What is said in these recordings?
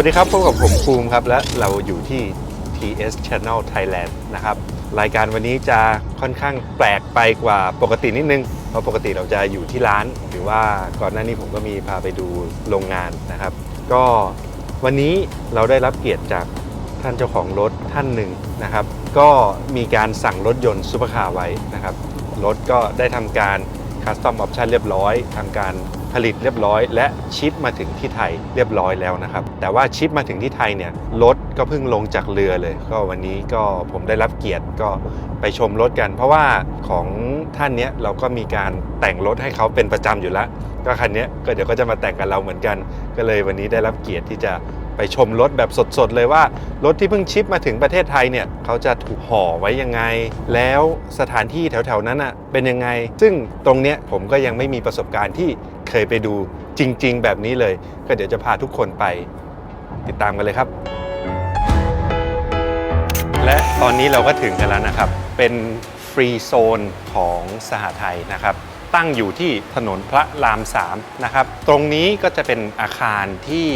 วัสดีครับพบกับผมภูมิครับ และเราอยู่ที่ TS Channel Thailand นะครับ รายการวันนี้จะค่อนข้างแปลกไปกว่าปกตินิดนึง เพราะปกติเราจะอยู่ที่ร้าน หรือว่าก่อนหน้านี้ผมก็มีพาไปดูโรงงานนะครับ ก็วันนี้เราได้รับเกียรติจากท่านเจ้าของรถท่านหนึ่งนะครับ ก็มีการสั่งรถยนต์ซูเปอร์คาร์ไว้นะครับ รถก็ได้ทำการคัสตอมออปชันเรียบร้อยทำการผลิตเรียบร้อย และชิปมาถึงที่ไทยเรียบร้อยแล้วนะครับ แต่ว่าชิปมาถึงที่ไทยเนี่ยรถก็เพิ่งลงจากเรือเลย ก็วันนี้ก็ผมได้รับเกียรติก็ไปชมรถกัน เพราะว่าของท่านเนี้ยเราก็มีการแต่งรถให้เขาเป็นประจำอยู่แล้ว ก็คันเนี้ยก็เดี๋ยวก็จะมาแต่งกับเราเหมือนกัน ก็เลยวันนี้ได้รับเกียรติที่จะไปชมรถแบบสดๆเลยว่ารถที่เพิ่งชิปมาถึงประเทศไทยเนี่ยเขาจะถูกห่อไว้ยังไง แล้วสถานที่แถวๆนั้นอะเป็นยังไง ซึ่งตรงเนี้ยผมก็ยังไม่มีประสบการณ์ที่ เคยไปดูจริง ๆ แบบนี้เลย ก็เดี๋ยวจะพาทุกคนไปติดตามกันเลยครับ และตอนนี้เราก็ถึงกันแล้วนะครับ เป็นฟรีโซนของสหไทยนะครับ ตั้งอยู่ที่ถนนพระราม3นะครับ ตรงนี้ก็จะเป็นอาคารที่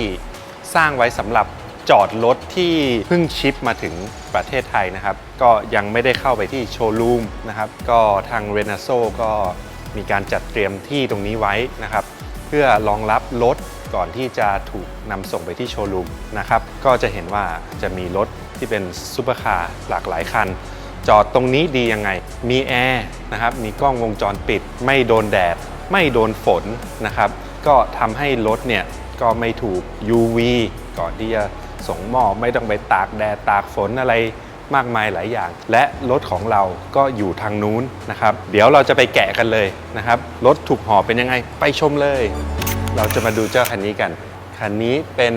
สร้างไว้สำหรับจอดรถที่เพิ่งชิปมาถึงประเทศไทยนะครับ ก็ยังไม่ได้เข้าไปที่โชว์รูมนะครับ ก็ทางเรนาโซก็ มีการจัดเตรียมที่ตรงนี้ไว้นะครับ เพื่อรองรับรถก่อนที่จะถูกนำส่งไปที่โชว์รูมนะครับ ก็จะเห็นว่าจะมีรถที่เป็นซูเปอร์คาร์หลากหลายคัน จอดตรงนี้ดียังไง มีแอร์นะครับ มีกล้องวงจรปิด ไม่โดนแดด ไม่โดนฝนนะครับ ก็ทำให้รถเนี่ยก็ไม่ถูก UV ก่อนที่จะส่งมอบไม่ต้องไปตากแดดตากฝนอะไร มากมายหลายอย่าง และรถของเราก็อยู่ทางนู้นนะครับ เดี๋ยวเราจะไปแกะกันเลยนะครับรถถูกห่อเป็นยังไงไปชมเลย เราจะมาดูเจ้าคันนี้กัน คันนี้เป็น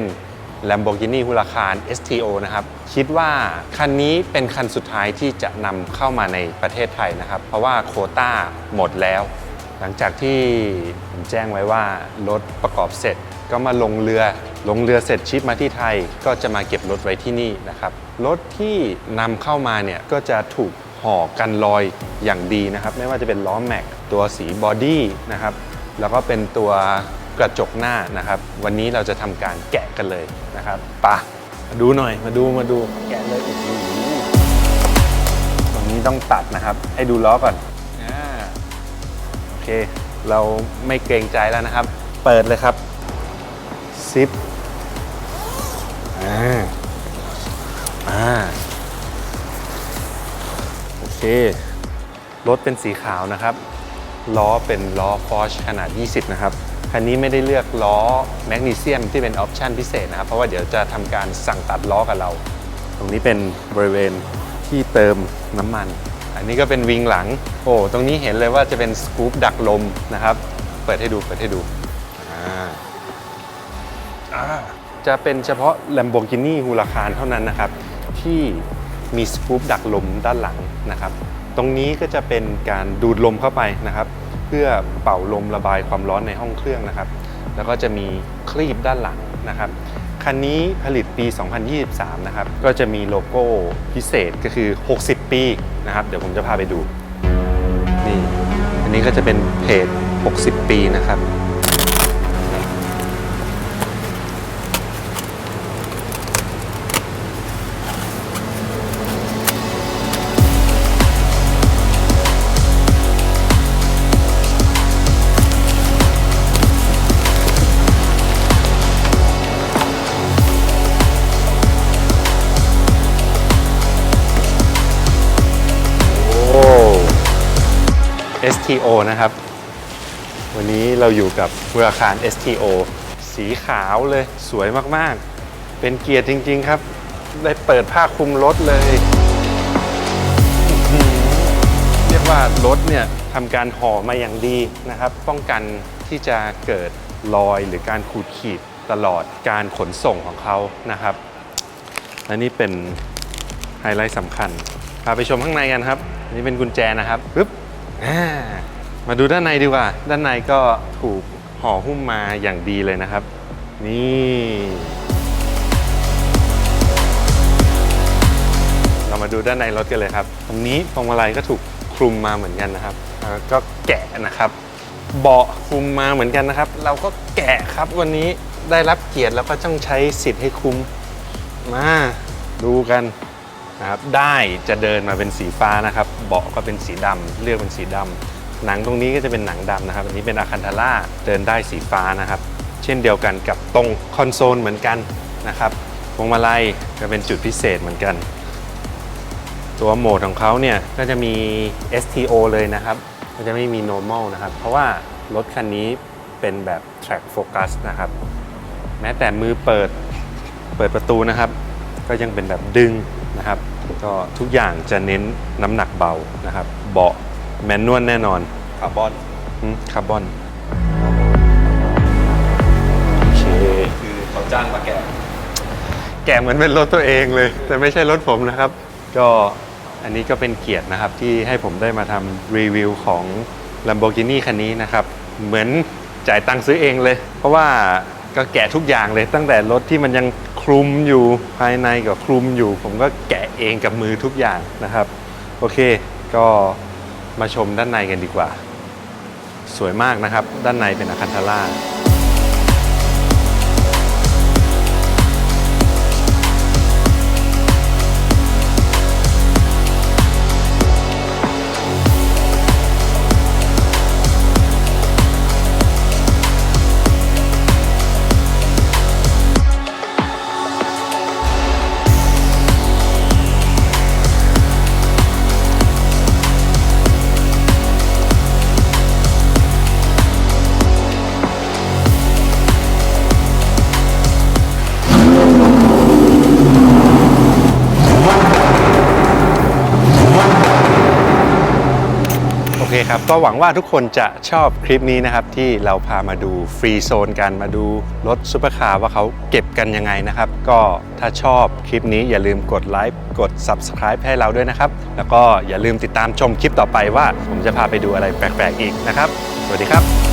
Lamborghini Huracan STO นะครับ คิดว่าคันนี้เป็นคันสุดท้ายที่จะนำเข้ามาในประเทศไทยนะครับ เพราะว่าโคต้าหมดแล้ว หลังจากที่ผมแจ้งไว้ว่ารถประกอบเสร็จ ก็มาลงเรือ ลงเรือเสร็จชิปมาที่ไทย ก็จะมาเก็บรถไว้ที่นี่นะครับ รถที่นำเข้ามาเนี่ยก็จะถูกห่อกันรอยอย่างดีนะครับ ไม่ว่าจะเป็นล้อแม็กตัวสีบอดี้นะครับ แล้วก็เป็นตัวกระจกหน้านะครับ วันนี้เราจะทำการแกะกันเลยนะครับปะมาดูหน่อย มาดูมาดูแกะเลยอ้โหตรงนี้ต้องตัดนะครับ ให้ดูล้อก่อนอโอเค เราไม่เกรงใจแล้วนะครับ เปิดเลยครับ ซิปอ่าอ่าโอเค รถเป็นสีขาวนะครับ ล้อเป็นล้อ Porsche ขนาด 20 นะครับ คันนี้ไม่ได้เลือกล้อแมกนีเซียมที่เป็นออปชันพิเศษนะครับ เพราะว่าเดี๋ยวจะทำการสั่งตัดล้อกับเรา ตรงนี้เป็นบริเวณที่เติมน้ำมัน อันนี้ก็เป็นวิงหลัง โอ้ ตรงนี้เห็นเลยว่าจะเป็นสกู๊ปดักลมนะครับ เปิดให้ดู เปิดให้ดู จะเป็นเฉพาะ Lamborghini Huracan เท่านั้นนะครับ ที่มีสกู๊ปดักลมด้านหลังนะครับ ตรงนี้ก็จะเป็นการดูดลมเข้าไปนะครับ เพื่อเป่าลมระบายความร้อนในห้องเครื่องนะครับ แล้วก็จะมีคลีบด้านหลังนะครับคันนี้ผลิตปี 2023 นะครับ ก็จะมีโลโก้พิเศษก็คือ 60 ปีนะครับ เดี๋ยวผมจะพาไปดู นี่ อันนี้ก็จะเป็นเพจ 60 ปีนะครับ STO นะครับ วันนี้เราอยู่กับเรืออาคาร STO สีขาวเลยสวยมากๆ เป็นเกียรติจริง ๆ ครับ ได้เปิดผ้าคลุมรถเลย เรียกว่ารถเนี่ยทำการห่อมาอย่างดีนะครับ ป้องกันที่จะเกิดรอยหรือการขูดขีดตลอดการขนส่งของเขานะครับ และนี่เป็นไฮไลท์สำคัญพาไปชมข้างในกันครับนนี้เป็นกุญแจนะครับปึ๊บ อ่ามาดูด้านในดีกว่า ด้านในก็ถูกห่อหุ้มมาอย่างดีเลยนะครับ นี่ เรามาดูด้านในรถกันเลยครับ ตรงนี้พวงมาลัยก็ถูกคลุมมาเหมือนกันนะครับแล้วก็แกะนะครับ เบาะคลุมมาเหมือนกันนะครับ เราก็แกะครับวันนี้ได้รับเกียรติแล้วก็ต้องใช้สิทธิ์ให้คุ้มมาดูกัน นะครับได้จะเดินมาเป็นสีฟ้านะครับเบาะก็เป็นสีดำเลือกเป็นสีดำหนังตรงนี้ก็จะเป็นหนังดำนะครับ อันนี้เป็นอาคันทาร่าเดินได้สีฟ้านะครับ เช่นเดียวกันกับตรงคอนโซลเหมือนกันนะครับพวงมาลัยก็เป็นจุดพิเศษเหมือนกัน ตัวโหมดของเขาเนี่ยก็จะมี STO เลยนะครับก็จะไม่มี normal นะครับ เพราะว่ารถคันนี้เป็นแบบ track focus นะครับ แม้แต่มือเปิดเปิดประตูนะครับ ก็ยังเป็นแบบดึง นะครับ ก็ทุกอย่างจะเน้นน้ำหนักเบานะครับ เบาะแมนนวลแน่นอนคาร์บอนอืมคาร์บอนโอเคคือเขาจ้างมาแกะแกะเหมือนเป็นรถตัวเองเลย แต่ไม่ใช่รถผมนะครับ ก็อันนี้ก็เป็นเกียรตินะครับที่ให้ผมได้มาทำรีวิวของ Lamborghini คันนี้นะครับ เหมือนจ่ายตังค์ซื้อเองเลย เพราะว่าก็แกะทุกอย่างเลยตั้งแต่รถที่มันยัง คลุมอยู่ภายในก็คลุมอยู่ ผมก็แกะเองกับมือทุกอย่างนะครับ โอเค ก็มาชมด้านในกันดีกว่า สวยมากนะครับ ด้านในเป็นอาคันธาร่า เคครับ ก็หวังว่าทุกคนจะชอบคลิปนี้นะครับ ที่เราพามาดูฟรีโซนกันมาดูรถซุปเปอร์คาร์ว่าเขาเก็บกันยังไงนะครับ ก็ถ้าชอบคลิปนี้อย่าลืมกดไลค์กด Subscribe ให้เราด้วยนะครับ แล้วก็อย่าลืมติดตามชมคลิปต่อไปว่า ผมจะพาไปดูอะไรแปลกๆอีกนะครับ สวัสดีครับ